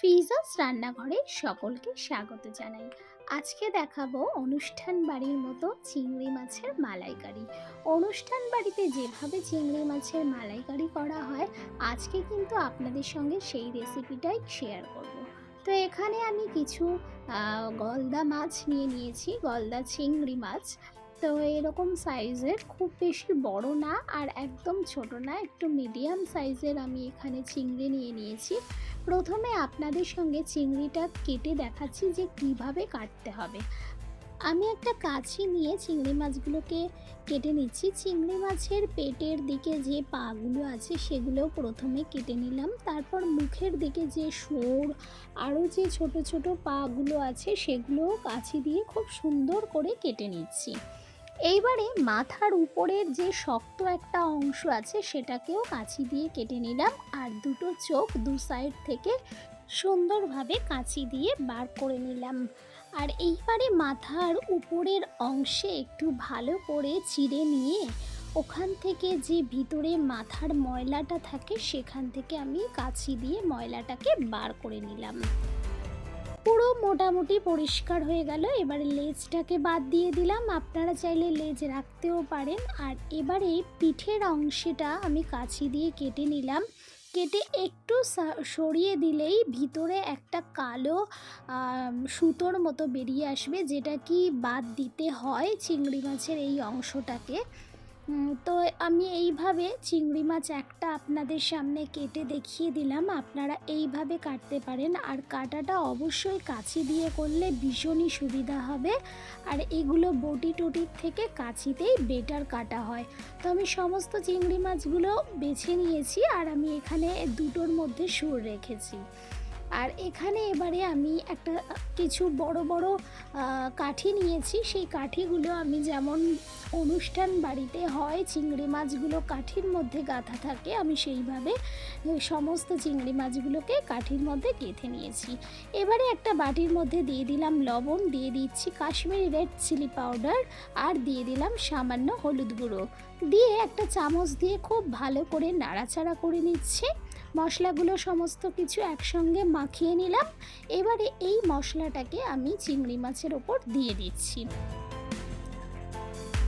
ফিজাস রান্নাঘরে সকলকে স্বাগত জানাই। আজকে দেখাবো অনুষ্ঠান বাড়ির মতো চিংড়ি মাছের মালাইকারি। অনুষ্ঠান বাড়িতে যেভাবে চিংড়ি মাছের মালাইকারি করা হয়, আজকে কিন্তু আপনাদের সঙ্গে সেই রেসিপিটাই শেয়ার করব। তো এখানে আমি কিছু গলদা মাছ নিয়ে নিয়েছি, গলদা চিংড়ি মাছ। তো এরকম সাইজের খুব বেশি বড় না আর একদম ছোট না, একটু মিডিয়াম সাইজের আমি এখানে চিংড়ি নিয়ে নিয়েছি। প্রথমে আপনাদের সঙ্গে চিংড়িটা কেটে দেখাচ্ছি যে কীভাবে কাটতে হবে। আমি একটা কাছি নিয়ে চিংড়ি মাছগুলোকে কেটে নিচ্ছি। চিংড়ি মাছের পেটের দিকে যে পাগুলো আছে সেগুলো প্রথমে কেটে নিলাম। তারপর মুখের দিকে যে শোর আরও যে ছোট ছোট পাগুলো আছে সেগুলোও কাছি দিয়ে খুব সুন্দর করে কেটে নিচ্ছি। এইবারে মাথার উপরের যে শক্ত একটা অংশ আছে, সেটাকেও কাঁচি দিয়ে কেটে নিলাম আর দুটো চোখ দু সাইড থেকে সুন্দরভাবে কাঁচি দিয়ে বার করে নিলাম। আর এইবারে মাথার উপরের অংশে একটু ভালো করে চিড়ে নিয়ে ওখান থেকে যে ভিতরে মাথার ময়লাটা থাকে, সেখান থেকে আমি কাঁচি দিয়ে ময়লাটাকে বার করে নিলাম। পুরো মোটামুটি পরিষ্কার হয়ে গেল। এবারে লেজটাকে বাদ দিয়ে দিলাম। আপনারা চাইলে লেজ রাখতেও পারেন। আর এবারে পিঠের অংশটা আমি কাছি দিয়ে কেটে নিলাম। কেটে একটু সরিয়ে দিলেই ভিতরে একটা কালো সুতোর মতো বেরিয়ে আসবে, যেটা কি বাদ দিতে হয় চিংড়ি মাছের এই অংশটাকে। তো আমি এইভাবে চিংড়ি মাছ একটা আপনাদের সামনে কেটে দেখিয়ে দিলাম। আপনারা এইভাবে কাটতে পারেন। আর কাটাটা অবশ্যই কাছি দিয়ে করলে ভীষণই সুবিধা হবে। আর এগুলো বটি টটির থেকে কাছিতেই বেটার কাটা হয়। তো আমি সমস্ত চিংড়ি মাছগুলো বেছে নিয়েছি। আর আমি এখানে দুটোর মধ্যে সুর রেখেছি। আর এখানে এবারে আমি একটা, কিছু বড় বড় কাঠি নিয়েছি। সেই কাঠিগুলো আমি যেমন অনুষ্ঠান বাড়িতে হয়, চিংড়ি মাছগুলো কাঠির মধ্যে গাঁথা থাকে, আমি সেইভাবে সমস্ত চিংড়ি মাছগুলোকে কাঠির মধ্যে গেঁথে নিয়েছি। এবারে একটা বাটির মধ্যে দিয়ে দিলাম লবণ, দিয়ে দিচ্ছি কাশ্মীরি রেড চিলি পাউডার আর দিয়ে দিলাম সামান্য হলুদ গুঁড়ো। দিয়ে একটা চামচ দিয়ে খুব ভালো করে নাড়াচাড়া করে নিচ্ছি। মশলাগুলো সমস্ত কিছু একসঙ্গে মাখিয়ে নিলাম। এবারে এই মশলাটাকে আমি চিংড়ি মাছের ওপর দিয়ে দিচ্ছি।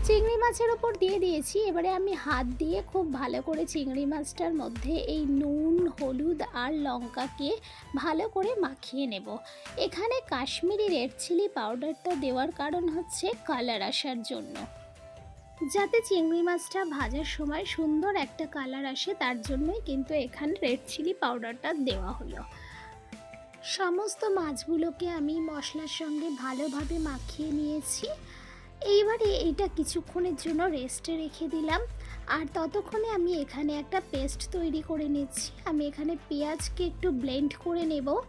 চিংড়ি মাছের ওপর দিয়ে দিয়েছি। এবারে আমি হাত দিয়ে খুব ভালো করে চিংড়ি মাছটার মধ্যে এই নুন, হলুদ আর লঙ্কাকে ভালো করে মাখিয়ে নেব। এখানে কাশ্মীরি রেড চিলি পাউডারটা দেওয়ার কারণ হচ্ছে কালার আসার জন্য। যাতে চিংড়ি মাছটা ভাজার সময় সুন্দর একটা কালার আসে, তার জন্যই কিন্তু এখানে রেড চিলি পাউডারটা দেওয়া হলো। সমস্ত মাছগুলোকে আমি মশলার সঙ্গে ভালোভাবে মাখিয়ে নিয়েছি। এইবারে এইটা কিছুক্ষণের জন্য রেস্টে রেখে দিলাম। আর ততক্ষণে আমি এখানে একটা পেস্ট তৈরি করে নিচ্ছি। আমি এখানে পেঁয়াজকে একটু ব্লেন্ড করে নেব।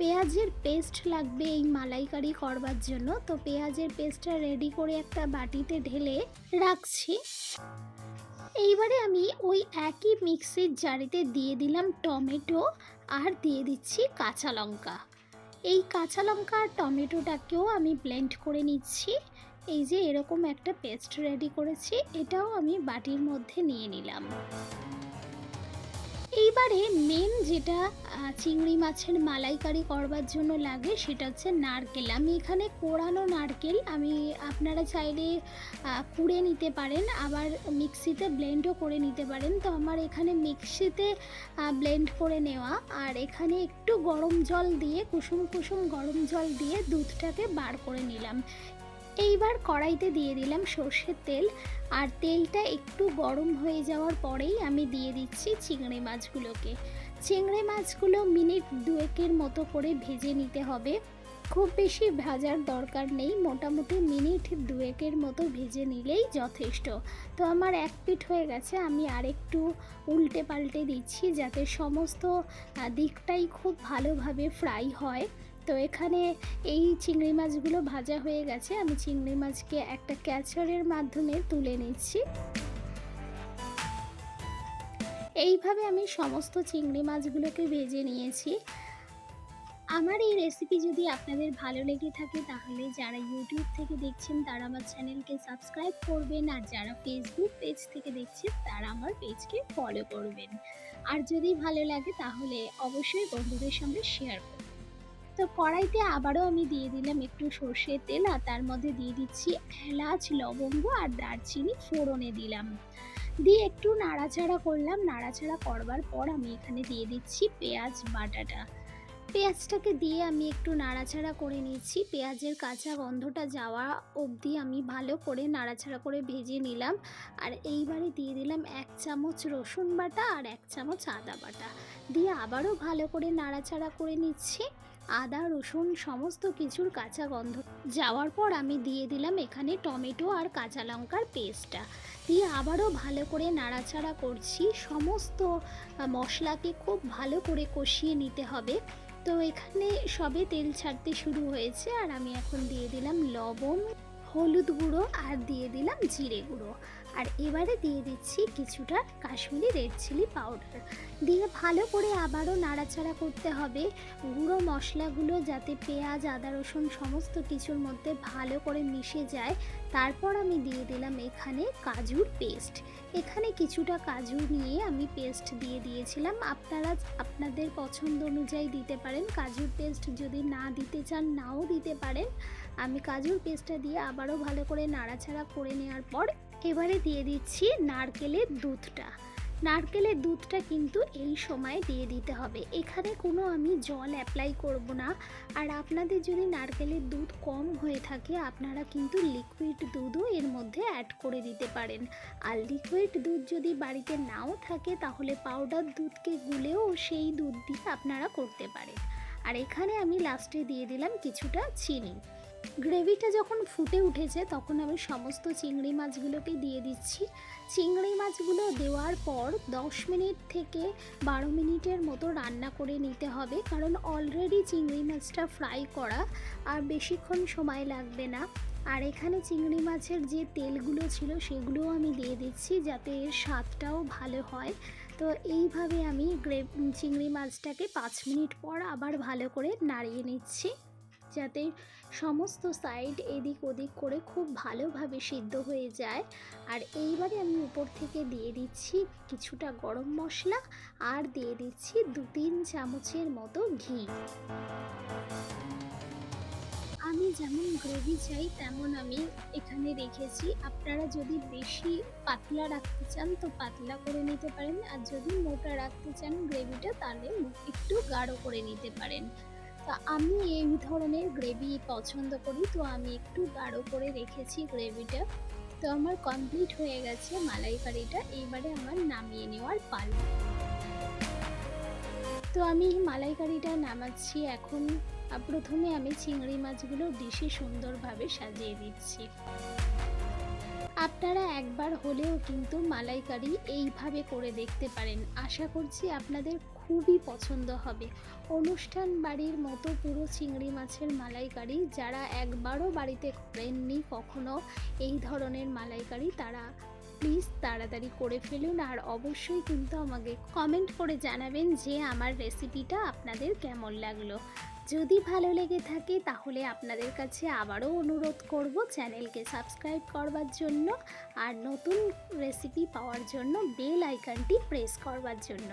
পেঁয়াজের পেস্ট লাগবে এই মালাইকারি করবার জন্য। তো পেঁয়াজের পেস্টটা রেডি করে একটা বাটিতে ঢেলে রাখছি। এইবারে আমি ওই একই মিক্সির জারিতে দিয়ে দিলাম টমেটো আর দিয়ে দিচ্ছি কাঁচা লঙ্কা। এই কাঁচা লঙ্কা আর টমেটোটাকেও আমি ব্লেন্ড করে নিচ্ছি। এই যে এরকম একটা পেস্ট রেডি করেছি, এটাও আমি বাটির মধ্যে নিয়ে নিলাম। এইবারে মেন যেটা চিংড়ি মাছের মালাইকারি করবার জন্য লাগে সেটা হচ্ছে নারকেল। আমি এখানে কোড়ানো নারকেল, আমি আপনারা চাইলে কুড়ে নিতে পারেন, আবার মিক্সিতে ব্লেন্ডও করে নিতে পারেন। তো আমার এখানে মিক্সিতে ব্লেন্ড করে নেওয়া, আর এখানে একটু গরম জল দিয়ে, কুসুম কুসুম গরম জল দিয়ে দুধটাকে বার করে নিলাম। এইবার কড়াইতে দিয়ে দিলাম সর্ষের তেল, আর তেলটা একটু গরম হয়ে যাওয়ার পরেই আমি দিয়ে দিচ্ছি চিংড়ি মাছগুলোকে। চিংড়ি মাছগুলো মিনিট দুয়েকের মতো করে ভেজে নিতে হবে। খুব বেশি ভাজার দরকার নেই, মোটামুটি মিনিট দুয়েকের মতো ভেজে নিলেই যথেষ্ট। তো আমার এক পিঠ হয়ে গেছে, আমি আরেকটু উল্টে পাল্টে দিচ্ছি যাতে সমস্ত দিকটাই খুব ভালোভাবে ফ্রাই হয়। তো এখানে এই চিংড়ি মাছগুলো ভাজা হয়ে গেছে। আমি চিংড়ি মাছকে একটা ক্যাচারের মাধ্যমে তুলে নিচ্ছি। এইভাবে আমি সমস্ত চিংড়ি মাছগুলোকে ভেজে নিয়েছি। আমার এই রেসিপি যদি আপনাদের ভালো লেগে থাকে, তাহলে যারা ইউটিউব থেকে দেখছেন, তারা আমার চ্যানেলকে সাবস্ক্রাইব করবেন। আর যারা ফেসবুক পেজ থেকে দেখছেন, তারা আমার পেজকে ফলো করবেন। আর যদি ভালো লাগে, তাহলে অবশ্যই বন্ধুদের সঙ্গে শেয়ার করুন তো কড়াইতে আবারও আমি দিয়ে দিলাম একটু সর্ষের তেল আর তার মধ্যে দিয়ে দিচ্ছি এলাচ, লবঙ্গ আর দারচিনি ফোড়নে দিলাম। দিয়ে একটু নাড়াচাড়া করলাম। নাড়াচাড়া করবার পর আমি এখানে দিয়ে দিচ্ছি পেঁয়াজ বাটাটা। পেঁয়াজটাকে দিয়ে আমি একটু নাড়াচাড়া করে নিচ্ছি পেঁয়াজের কাঁচা গন্ধটা যাওয়া অবধি আমি ভালো করে নাড়াচাড়া করে ভেজে নিলাম। আর এইবারে দিয়ে দিলাম এক চামচ রসুন বাটা আর এক চামচ আদা বাটা। দিয়ে আবারও ভালো করে নাড়াচাড়া করে নিচ্ছি। আদা, রসুন, সমস্ত কিছুর কাঁচা গন্ধ। যাওয়ার পর আমি দিয়ে দিলাম এখানে টমেটো আর কাঁচা লঙ্কার পেস্টটা। দিয়ে আবারও ভালো করে নাড়াচাড়া করছি। সমস্ত মশলাকে খুব ভালো করে কষিয়ে নিতে হবে। তো এখানে সবে তেল ছাড়তে শুরু হয়েছে। আর আমি এখন দিয়ে দিলাম লবণ, হলুদ গুঁড়ো আর দিয়ে দিলাম জিরে গুঁড়ো। আর এবারে দিয়ে দিচ্ছি কিছুটা কাশ্মীরি রেড চিলি পাউডার। দিয়ে ভালো করে আবারও নাড়াচাড়া করতে হবে। গুঁড়ো মশলাগুলো যাতে পেঁয়াজ, আদা, রসুন সমস্ত কিছুর মধ্যে ভালো করে মিশে যায়। তারপর আমি দিয়ে দিলাম এখানে কাজুর পেস্ট। এখানে কিছুটা কাজু নিয়ে আমি পেস্ট দিয়ে দিয়েছিলাম। আপনারা আপনাদের পছন্দ অনুযায়ী দিতে পারেন। কাজুর পেস্ট যদি না দিতে চান, নাও দিতে পারেন। আমি কাজুর পেস্টটা দিয়ে আবারও ভালো করে নাড়াচাড়া করে নেওয়ার পর এবারে দিয়ে দিচ্ছি নারকেলের দুধটা। নারকেলের দুধটা কিন্তু এই সময় দিয়ে দিতে হবে। এখানে কোনো আমি জল অ্যাপ্লাই করব না। আর আপনাদের যদি নারকেলের দুধ কম হয়ে থাকে, আপনারা কিন্তু লিকুইড দুধও এর মধ্যে অ্যাড করে দিতে পারেন। আর লিকুইড দুধ যদি বাড়িতে নাও থাকে, তাহলে পাউডার দুধকে গুলেও সেই দুধ দিয়ে আপনারা করতে পারেন। আর এখানে আমি লাস্টে দিয়ে দিলাম কিছুটা চিনি। গ্রেভিটা যখন ফুটে উঠেছে, তখন আমি সমস্ত চিংড়ি মাছগুলোকে দিয়ে দিচ্ছি। চিংড়ি মাছগুলো দেওয়ার পর দশ মিনিট থেকে বারো মিনিটের মতো রান্না করে নিতে হবে, কারণ অলরেডি চিংড়ি মাছটা ফ্রাই করা আর বেশিক্ষণ সময় লাগবে না। আর এখানে চিংড়ি মাছের যে তেলগুলো ছিল, সেগুলোও আমি দিয়ে দিচ্ছি যাতে এর স্বাদটাও ভালো হয়। তো এইভাবে আমি গ্রে চিংড়ি মাছটাকে পাঁচ মিনিট পর আবার ভালো করে নাড়িয়ে নিচ্ছি। যাতে সমস্ত সাইড এদিক ওদিক করে খুব ভালোভাবে সিদ্ধ হয়ে যায়। আর এইবারে আমি উপর থেকে দিয়ে দিচ্ছি কিছুটা গরম মশলা আর দিয়ে দিচ্ছি দু তিন চামচের মতো ঘি। আমি যেমন গ্রেভি চাই, তেমন আমি এখানে রেখেছি। আপনারা যদি বেশি পাতলা রাখতে চান, তো পাতলা করে নিতে পারেন। আর যদি মোটা রাখতে চান গ্রেভিটা তাহলে একটু গাঢ় করে নিতে পারেন। তা আমি এই ধরনের গ্রেভি পছন্দ করি, তো আমি একটু গাঢ় করে রেখেছি গ্রেভিটা তো আমার কমপ্লিট হয়ে গেছে মালাইকারিটা এইবারে আমার নামিয়ে নেওয়ার পালা। তো আমি মালাইকারিটা নামাচ্ছি, এখন প্রথমে আমি চিংড়ি মাছগুলো ডিশে সুন্দরভাবে সাজিয়ে দিচ্ছি। আপনারা একবার হলেও কিন্তু মালাইকারি এইভাবে করে দেখতে পারেন। আশা করছি আপনাদের খুবই পছন্দ হবে। অনুষ্ঠান বাড়ির মতো পুরো চিংড়ি মাছের মালাইকারি যারা একবারও বাড়িতে করেননি কখনো, এই ধরনের মালাইকারি তারা প্লিজ তাড়াতাড়ি করে ফেলুন আর অবশ্যই কিন্তু আমাকে কমেন্ট করে জানাবেন যে আমার রেসিপিটা আপনাদের কেমন লাগল। যদি ভালো লেগে থাকে তাহলে আপনাদের কাছে আবারও অনুরোধ করব চ্যানেলকে সাবস্ক্রাইব করবার জন্য আর নতুন রেসিপি পাওয়ার জন্য বেল আইকনটি প্রেস করবার জন্য।